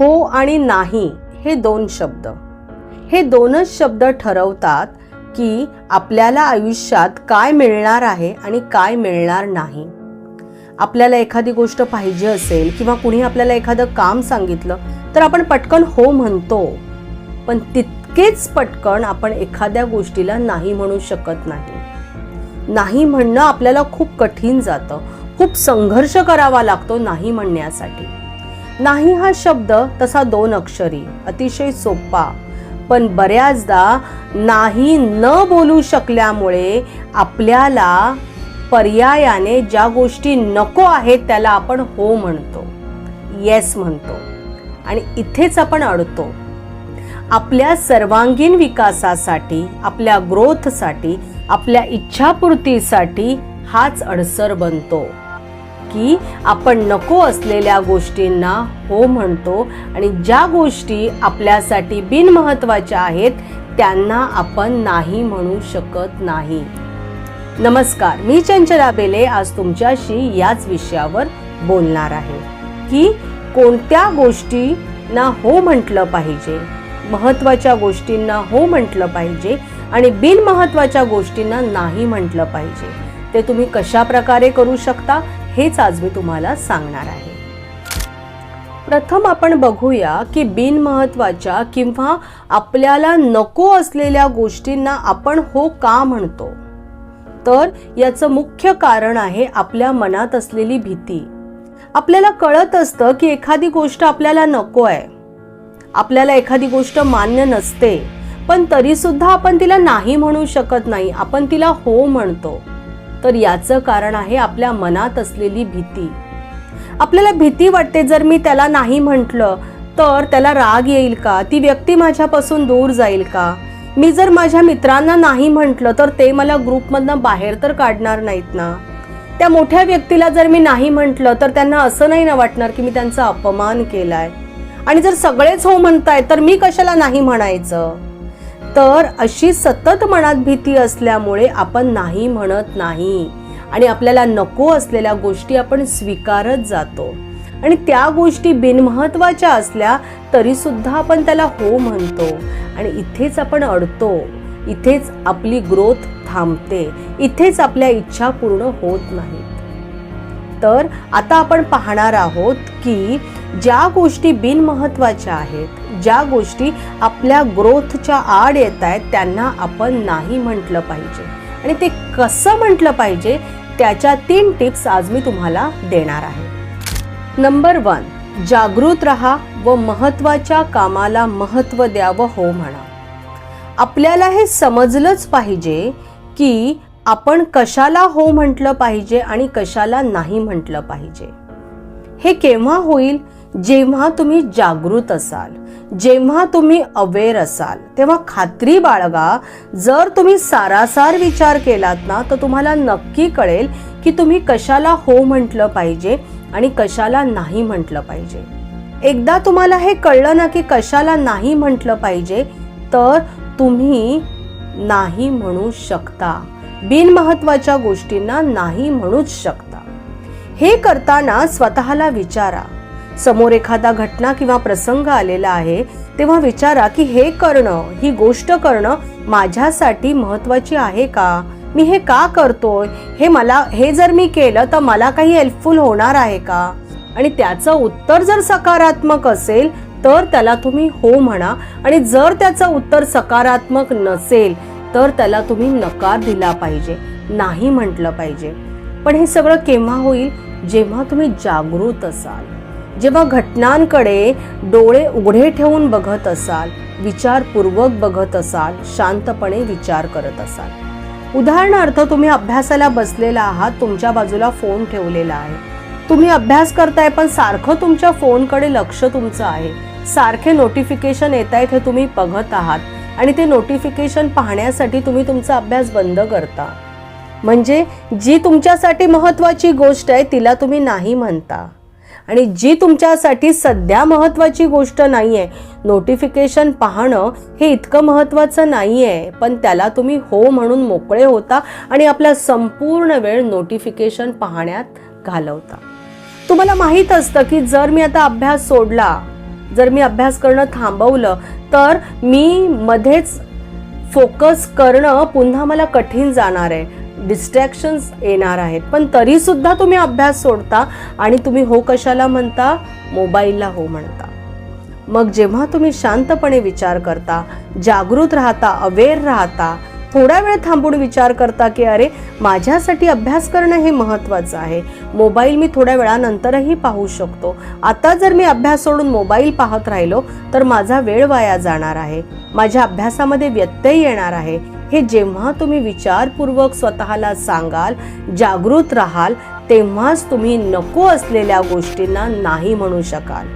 हो आणि नाही हे दोन शब्द. हे दोनच शब्द ठरवतात की आपल्याला आयुष्यात काय मिळणार आहे आणि काय मिळणार नाही. आपल्याला एखादी गोष्ट पाहिजे असेल किंवा कुणी आपल्याला एखादं काम सांगितलं तर आपण पटकन हो म्हणतो. पण तितकेच पटकन आपण एखाद्या गोष्टीला नाही म्हणू शकत नाही. नाही म्हणणं आपल्याला खूप कठीण जातं. खूप संघर्ष करावा लागतो नाही म्हणण्यासाठी. नाही हा शब्द तसा दोन अक्षरी अतिशय सोपा. पण बऱ्याचदा नाही न बोलू शकल्यामुळे आपल्याला पर्यायाने ज्या गोष्टी नको आहेत त्याला आपण हो म्हणतो येस म्हणतो आणि इथेच आपण अडतो. आपल्या सर्वांगीण विकासासाठी आपल्या ग्रोथसाठी आपल्या इच्छापूर्तीसाठी हाच अडसर बनतो. की आपण नको असलेल्या गोष्टींना हो म्हणतो आणि ज्या गोष्टी आपल्यासाठी बिनमहत्वाच्या आहेत त्यांना आपण नाही म्हणू शकत नाही. नमस्कार मी चंचला बेले आज तुमच्याशी याच विषयावर बोलणार आहे की कोणत्या गोष्टींना हो म्हटलं पाहिजे महत्त्वाच्या गोष्टींना हो म्हटलं पाहिजे आणि बिनमहत्वाच्या गोष्टींना नाही म्हटलं पाहिजे. ते तुम्ही कशा प्रकारे करू शकता? हेच आज मी तुम्हाला सांगणार आहे. प्रथम आपण बघूया की बिनमहत्वाच्या किंवा आपल्याला नको असलेल्या गोष्टींना आपण हो का म्हणतो. तर याचं मुख्य कारण आहे आपल्या मनात असलेली भीती. आपल्याला कळत असतं की एखादी गोष्ट आपल्याला नको आहे. आपल्याला एखादी गोष्ट मान्य नसते पण तरीसुद्धा आपण तिला नाही म्हणू शकत नाही आपण तिला हो म्हणतो. तर याचं कारण आहे आपल्या मनात असलेली भीती. आपल्याला भीती वाटते जर मी त्याला नाही म्हटलं तर त्याला राग येईल का? ती व्यक्ती माझ्यापासून दूर जाईल का? मी जर माझ्या मित्रांना नाही म्हटलं तर ते मला ग्रुपमधनं बाहेर तर काढणार नाहीत ना? त्या मोठ्या व्यक्तीला जर मी नाही म्हटलं तर त्यांना असं नाही ना वाटणार की मी त्यांचा अपमान केलाय? आणि जर सगळेच हो म्हणताय तर मी कशाला नाही म्हणायचं? तर अशी सतत मनात भीती असल्यामुळे आपण नाही म्हणत नाही. आणि आपल्याला नको असलेल्या गोष्टी आपण स्वीकारत जातो. आणि त्या गोष्टी बिनमहत्वाच्या असल्या तरीसुद्धा आपण त्याला हो म्हणतो. आणि इथेच आपण अडतो. इथेच आपली ग्रोथ थांबते. इथेच आपल्या इच्छा पूर्ण होत नाहीत तर आता आपण पाहणार आहोत की ज्या गोष्टी बिनमहत्वाच्या आहेत ज्या गोष्टी आपल्या ग्रोथच्या आड येत आहेत त्यांना आपण नाही म्हटलं पाहिजे. आणि ते कसं म्हटलं पाहिजे त्याच्या तीन टिप्स आज मी तुम्हाला देणार आहे. नंबर वन जागृत रहा व महत्त्वाच्या कामाला महत्त्व द्यावं हो म्हणा. आपल्याला हे समजलंच पाहिजे की आपण कशाला हो म्हटलं पाहिजे आणि कशाला नाही म्हटलं पाहिजे? हे केव्हा होईल? जेव्हा तुम्ही जागृत असाल जेव्हा तुम्ही अवेअर असाल तेव्हा खात्री बाळगा जर तुम्ही सारासार विचार केलात ना तर तुम्हाला नक्की कळेल की तुम्ही कशाला हो म्हटलं पाहिजे आणि कशाला नाही म्हटलं पाहिजे. एकदा तुम्हाला हे कळलं ना की कशाला नाही म्हटलं पाहिजे तर तुम्ही नाही म्हणू शकता. बिनमहत्वाच्या गोष्टींना नाही म्हणूच शकता. हे करताना स्वतःला विचारा. समोर एखादा घटना किंवा प्रसंग आलेला आहे तेव्हा विचारा की हे करणं ही गोष्ट करणं माझ्यासाठी महत्वाची आहे का? मी हे का करतोय? हे मला हे जर मी केलं तर मला काही हेल्पफुल होणार आहे का? आणि त्याचं उत्तर जर सकारात्मक असेल तर त्याला तुम्ही हो म्हणा. आणि जर त्याचं उत्तर सकारात्मक नसेल तर त्याला तुम्ही नकार दिला पाहिजे नाही म्हटलं पाहिजे. पण हे सगळं केव्हा होईल? जेव्हा तुम्ही जागृत असाल. जेव्हा घटनांकडे डोळे उघडे ठेवून बघत असाल विचारपूर्वक बघत असाल शांतपणे विचार करत असाल. उदाहरणार्थ तुम्ही अभ्यासाला बसलेला आहात तुमच्या बाजूला फोन ठेवलेला आहे. तुम्ही अभ्यास करताय पण सारखं तुमच्या फोनकडे लक्ष तुमचं आहे. सारखे नोटिफिकेशन येत आहेत हे तुम्ही बघत आहात. आणि ते नोटिफिकेशन पाहण्यासाठी तुम्ही तुमचा अभ्यास बंद करता. म्हणजे जी तुमच्यासाठी महत्त्वाची गोष्ट आहे तिला तुम्ही नाही म्हणता. आणि जी तुमच्यासाठी सध्या महत्त्वाची गोष्ट नाही आहे नोटिफिकेशन पाहणं हे इतकं महत्त्वाचं नाही आहे पण त्याला तुम्ही हो म्हणून मोकळे होता आणि आपला संपूर्ण वेळ नोटिफिकेशन पाहण्यात घालवता. तुम्हाला माहीत असतं की जर मी आता अभ्यास सोडला जर मी अभ्यास करणं थांबवलं तर मी मध्येच फोकस करणं पुन्हा मला कठीण जाणार आहे. डिस्ट्रॅक्शन्स येणार आहेत. पण तरीसुद्धा तुम्ही अभ्यास सोडता आणि तुम्ही हो कशाला म्हणता? मोबाईलला हो म्हणता. मग जेव्हा तुम्ही शांतपणे विचार करता जागृत राहता अवेअर राहता थोडा वेळ थांबून विचार करता की अरे माझ्यासाठी अभ्यास करणं हे महत्त्वाचं आहे. मोबाईल मी थोड्या वेळानंतरही पाहू शकतो. आता जर मी अभ्यास सोडून मोबाईल पाहत राहिलो तर माझा वेळ वाया जाणार आहे. माझ्या अभ्यासामध्ये व्यत्यय येणार आहे. हे जेव्हा तुम्ही विचारपूर्वक स्वतःला सांगाल जागृत राहाल तेव्हाच तुम्ही नको असलेल्या गोष्टींना नाही म्हणू शकाल.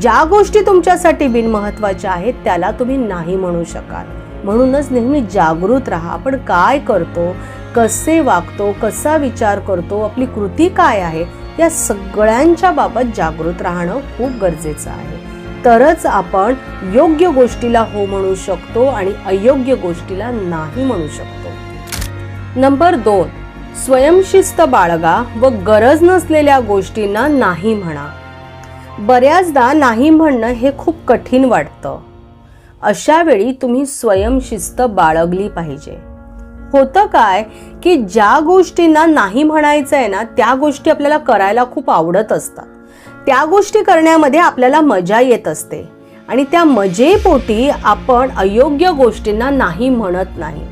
ज्या गोष्टी तुमच्यासाठी बिनमहत्वाच्या आहेत त्याला तुम्ही नाही म्हणू शकाल. म्हणूनच नेहमी जागृत राहा. आपण काय करतो? कसे वागतो? कसा विचार करतो? आपली कृती काय आहे? या सगळ्यांच्या बाबत जागृत राहणं खूप गरजेचं आहे. तरच आपण योग्य गोष्टीला हो म्हणू शकतो आणि अयोग्य गोष्टीला नाही म्हणू शकतो. नंबर दोन. स्वयंशिस्त बाळगा व गरज नसलेल्या गोष्टींना नाही म्हणा. बऱ्याचदा नाही म्हणणं हे खूप कठीण वाटतं. अशा वेळी तुम्ही स्वयंशिस्त बाळगली पाहिजे. होतं काय की ज्या गोष्टींना नाही म्हणायचं आहे ना त्या गोष्टी आपल्याला करायला खूप आवडत असतात. त्या गोष्टी करण्यामध्ये आपल्याला मजा येत असते. आणि त्या मजेपोटी आपण अयोग्य गोष्टींना नाही म्हणत नाही.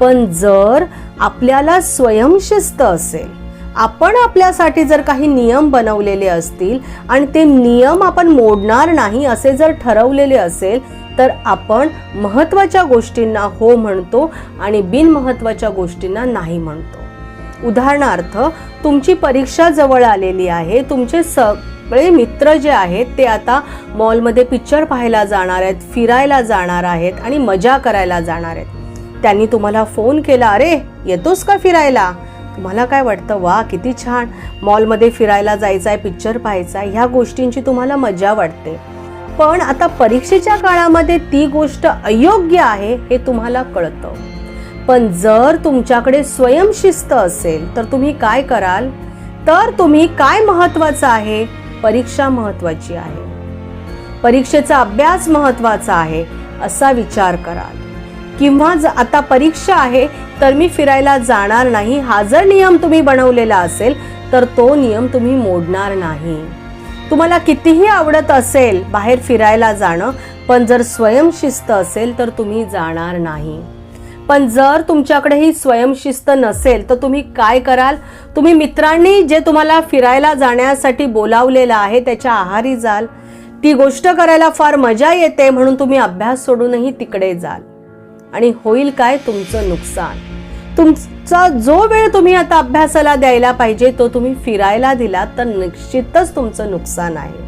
पण जर आपल्याला स्वयंशिस्त असेल आपण आपल्यासाठी जर काही नियम बनवलेले असतील आणि ते नियम आपण मोडणार नाही असे जर ठरवलेले असेल तर आपण महत्त्वाच्या गोष्टींना हो म्हणतो आणि बिनमहत्त्वाच्या गोष्टींना नाही म्हणतो. उदाहरणार्थ तुमची परीक्षा जवळ आलेली आहे तुमचे सगळे मित्र जे आहेत ते आता मॉलमध्ये पिक्चर पाहायला जाणार आहेत फिरायला जाणार आहेत आणि मजा करायला जाणार आहेत. त्यांनी तुम्हाला फोन केला अरे येतोस का फिरायला? तुम्हाला काय वाटतं वा किती छान. मॉलमध्ये फिरायला जायचं आहे पिक्चर पाहायचा आहे ह्या गोष्टींची तुम्हाला मजा वाटते. पण आता परीक्षेच्या काळामध्ये ती गोष्ट अयोग्य आहे हे तुम्हाला कळतं. पण जर तुमच्याकडे स्वयंशिस्त असेल तर तुम्ही काय कराल? तर तुम्ही काय महत्त्वाचं आहे? परीक्षा महत्त्वाची आहे. परीक्षेचा अभ्यास महत्त्वाचा आहे असा विचार कराल. किंवा जर आता परीक्षा आहे तर मी फिरायला जाणार नाही हा जर नियम तुम्ही बनवलेला असेल तर तो नियम तुम्ही मोडणार नाही. तुम्हाला कितीही आवडत असेल बाहेर फिरायला जाणं पण जर स्वयंशिस्त असेल तर तुम्ही जाणार नाही. पण जर तुमच्याकडे ही स्वयंशिस्त नसेल तर तुम्ही काय कराल? तुम्ही मित्रांनी जे तुम्हाला फिरायला जाण्यासाठी बोलावलेलं आहे त्याच्या आहारी जाल. ती गोष्ट करायला फार मजा येते म्हणून तुम्ही अभ्यास सोडूनही तिकडे जाल. आणि होईल काय तुमचं नुकसान? तुम चा जो वेळ तुम्ही आता अभ्यासाला द्यायला पाहिजे तो तुम्ही फिरायला दिला तर निश्चितच तुमचं नुकसान आहे.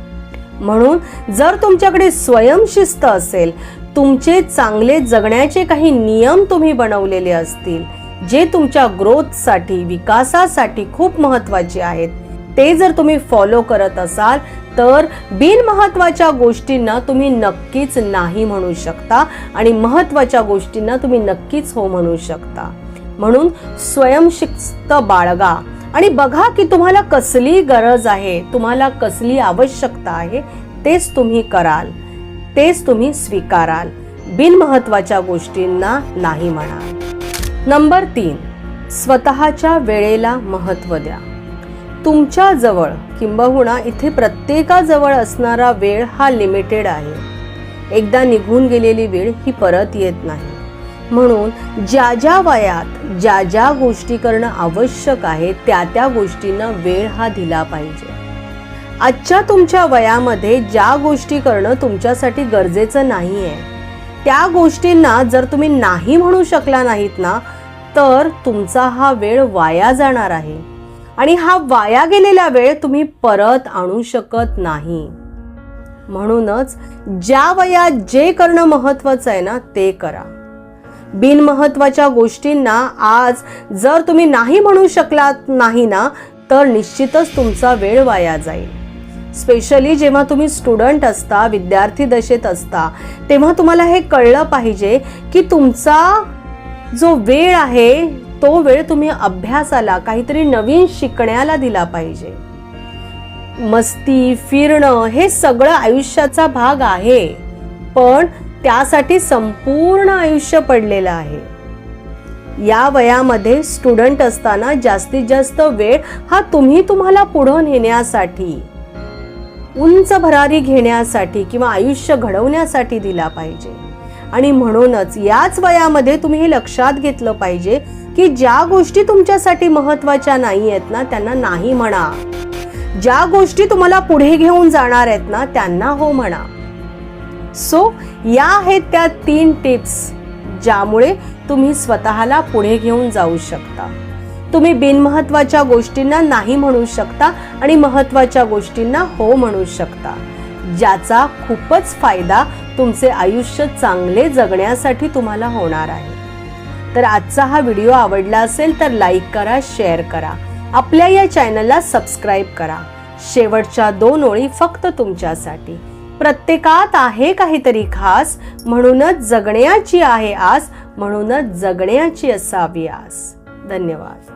म्हणून जर तुमच्याकडे स्वयंशिस्त असेल तुमचे चांगले जगण्याचे काही नियम तुम्ही बनवलेले असतील जे तुमच्या ग्रोथसाठी विकासासाठी खूप महत्त्वाचे आहेत ते जर तुम्ही फॉलो करत असाल तर बिनमहत्वाच्या गोष्टींना तुम्ही नक्कीच नाही म्हणू शकता आणि महत्त्वाच्या गोष्टींना तुम्ही नक्कीच हो म्हणू शकता. म्हणून स्वयंशिस्त बाळगा. आणि बघा की तुम्हाला कसली गरज आहे तुम्हाला कसली आवश्यकता आहे तेच तुम्ही कराल. तेच तुम्ही स्वीकाराल. बिनमहत्वाच्या गोष्टींना नाही म्हणा. नंबर तीन स्वतःच्या वेळेला महत्त्व द्या. तुमच्या जवळ किंबहुना इथे प्रत्येकाजवळ असणारा वेळ हा लिमिटेड आहे. एकदा निघून गेलेली वेळ ही परत येत नाही. म्हणून ज्या ज्या वयात ज्या ज्या गोष्टी करणं आवश्यक आहे त्या त्या गोष्टींना वेळ हा दिला पाहिजे. आजच्या तुमच्या वयामध्ये ज्या गोष्टी करणं तुमच्यासाठी गरजेचं नाही आहे त्या गोष्टींना जर तुम्ही नाही म्हणू शकला नाहीत ना तर तुमचा हा वेळ वाया जाणार आहे. आणि हा वाया गेलेला वेळ तुम्ही परत आणू शकत नाही. म्हणूनच ज्या वयात जे करणं महत्वाचं आहे ना ते करा. बिनमहत्वाच्या गोष्टींना आज जर तुम्ही नाही म्हणू शकलात नाही ना तर निश्चितच तुमचा वेळ वाया जाईल. स्पेशली जेव्हा तुम्ही स्टुडंट असता विद्यार्थी दशेत असता तेव्हा तुम्हाला हे कळलं पाहिजे की तुमचा जो वेळ आहे तो वेळ तुम्ही अभ्यासाला काहीतरी नवीन शिकण्याला दिला पाहिजे. मस्ती फिरणं हे सगळं आयुष्याचा भाग आहे. पण त्यासाठी संपूर्ण आयुष्य पडलेलं आहे. या वयामध्ये स्टुडंट असताना जास्तीत जास्त वेळ हा तुम्ही तुम्हाला पुढं नेण्यासाठी उंच भरारी घेण्यासाठी किंवा आयुष्य घडवण्यासाठी दिला पाहिजे. आणि म्हणूनच याच वयामध्ये तुम्ही हे लक्षात घेतलं पाहिजे की ज्या गोष्टी तुमच्यासाठी महत्त्वाच्या नाही आहेत ना त्यांना नाही म्हणा. ज्या गोष्टी तुम्हाला पुढे घेऊन जाणार आहेत ना त्यांना हो म्हणा. सो या आहेत त्या तीन टिप्स ज्यामुळे तुम्ही स्वतःला पुढे घेऊन जाऊ शकता. तुम्ही बिनमहत्वाच्या गोष्टींना नाही म्हणू शकता आणि महत्त्वाच्या गोष्टींना हो म्हणू शकता. ज्याचा खूपच फायदा तुमचे आयुष्य चांगले जगण्यासाठी तुम्हाला होणार आहे. तर आजचा हा व्हिडिओ आवडला असेल तर लाईक करा शेअर करा. आपल्या या चॅनलला सबस्क्राईब करा. शेवटच्या दोन ओळी फक्त तुमच्यासाठी. प्रत्येकात आहे काहीतरी खास म्हणूनच जगण्याची आहे आस म्हणूनच जगण्याची असावी आस. धन्यवाद.